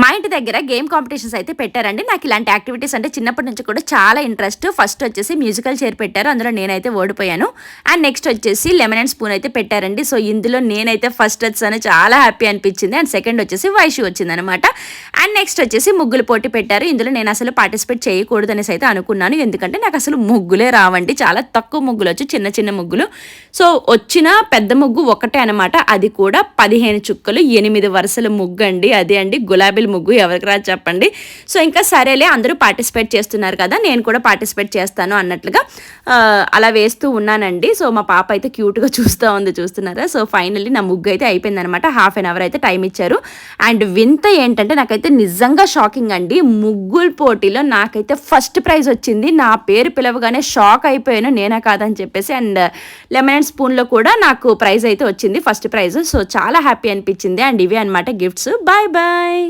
మా ఇంటి దగ్గర గేమ్ కాంపిటీషన్స్ అయితే పెట్టారండి. నాకు ఇలాంటి యాక్టివిటీస్ అంటే చిన్నప్పటి నుంచి కూడా చాలా ఇంట్రెస్ట్. ఫస్ట్ వచ్చేసి మ్యూజికల్ చైర్ పెట్టారు. అందులో నేనైతే ఓడిపోయాను. అండ్ నెక్స్ట్ వచ్చేసి లెమన్ అండ్ స్పూన్ అయితే పెట్టారండి. సో ఇందులో నేనైతే ఫస్ట్ వచ్చాను చాలా హ్యాపీ అనిపించింది. అండ్ సెకండ్ వచ్చేసి వైషు వచ్చింది అనమాట అండ్ నెక్స్ట్ వచ్చేసి ముగ్గులు పోటీ పెట్టారు. ఇందులో నేను అసలు పార్టిసిపేట్ చేయకూడదు అనేసి అయితే అనుకున్నాను. ఎందుకంటే నాకు అసలు ముగ్గులే రావండి. చాలా తక్కువ ముగ్గులు వచ్చి. చిన్న చిన్న ముగ్గులు. సో వచ్చిన పెద్ద ముగ్గు ఒకటే అనమాట అది కూడా పదిహేను చుక్కలు ఎనిమిది వరుసల ముగ్గు అండి అదే అండి గులాబీ ముగ్గు ఎవరికి రాదు చెప్పండి. సో ఇంకా సరేలే అందరూ పార్టిసిపేట్ చేస్తున్నారు కదా నేను కూడా పార్టిసిపేట్ చేస్తాను అన్నట్లుగా అలా వేస్తూ ఉన్నానండి. సో మా పాప అయితే క్యూట్గా చూస్తూ ఉంది చూస్తున్నారా? సో ఫైనల్లీ నా ముగ్గు అయితే అయిపోయిందనమాట హాఫ్ అన్ అవర్ అయితే టైం ఇచ్చారు. అండ్ వింత ఏంటంటే నాకైతే నిజంగా షాకింగ్ అండి. ముగ్గుల పోటీలో నాకైతే ఫస్ట్ ప్రైజ్ వచ్చింది. నా పేరు పిలవగానే షాక్ అయిపోయాను నేనే కాదని చెప్పేసి. అండ్ లెమన్ అండ్ స్పూన్లో కూడా నాకు ప్రైజ్ అయితే వచ్చింది ఫస్ట్ ప్రైజ్. సో చాలా హ్యాపీ అనిపించింది. అండ్ ఇవే అనమాట గిఫ్ట్స్. Bye bye.